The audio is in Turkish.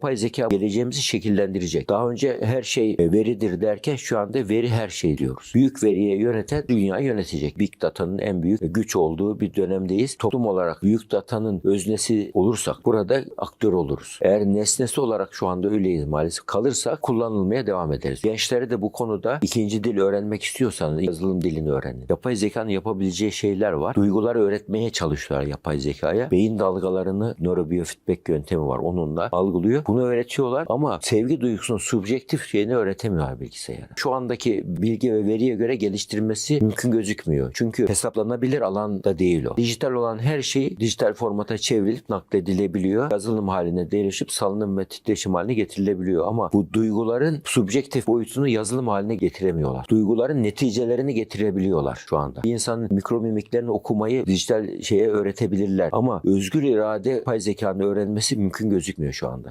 Yapay zeka geleceğimizi şekillendirecek. Daha önce her şey veridir derken şu anda veri her şey diyoruz. Büyük veriye yöneten dünyayı yönetecek. Big Data'nın en büyük güç olduğu bir dönemdeyiz. Toplum olarak büyük datanın öznesi olursak burada aktör oluruz. Eğer nesnesi olarak şu anda öyleyiz maalesef. Kalırsak kullanılmaya devam ederiz. Gençlere de bu konuda ikinci dil öğrenmek istiyorsanız yazılım dilini öğrenin. Yapay zekanın yapabileceği şeyler var. Duyguları öğretmeye çalışıyorlar yapay zekaya. Beyin dalgalarını nörobiyofeedback yöntemi var. Onunla algılıyor. Bunu öğretiyorlar ama sevgi duygusunun subjektif şeyini öğretemiyorlar bilgisayara. Şu andaki bilgi ve veriye göre geliştirilmesi mümkün gözükmüyor. Çünkü hesaplanabilir alanda değil o. Dijital olan her şey dijital formata çevrilip nakledilebiliyor. Yazılım haline değişip salınım ve titreşim haline getirilebiliyor. Ama bu duyguların subjektif boyutunu yazılım haline getiremiyorlar. Duyguların neticelerini getirebiliyorlar şu anda. Bir insanın mikromimiklerini okumayı dijital şeye öğretebilirler. Ama özgür irade yapay zekanın öğrenmesi mümkün gözükmüyor şu anda.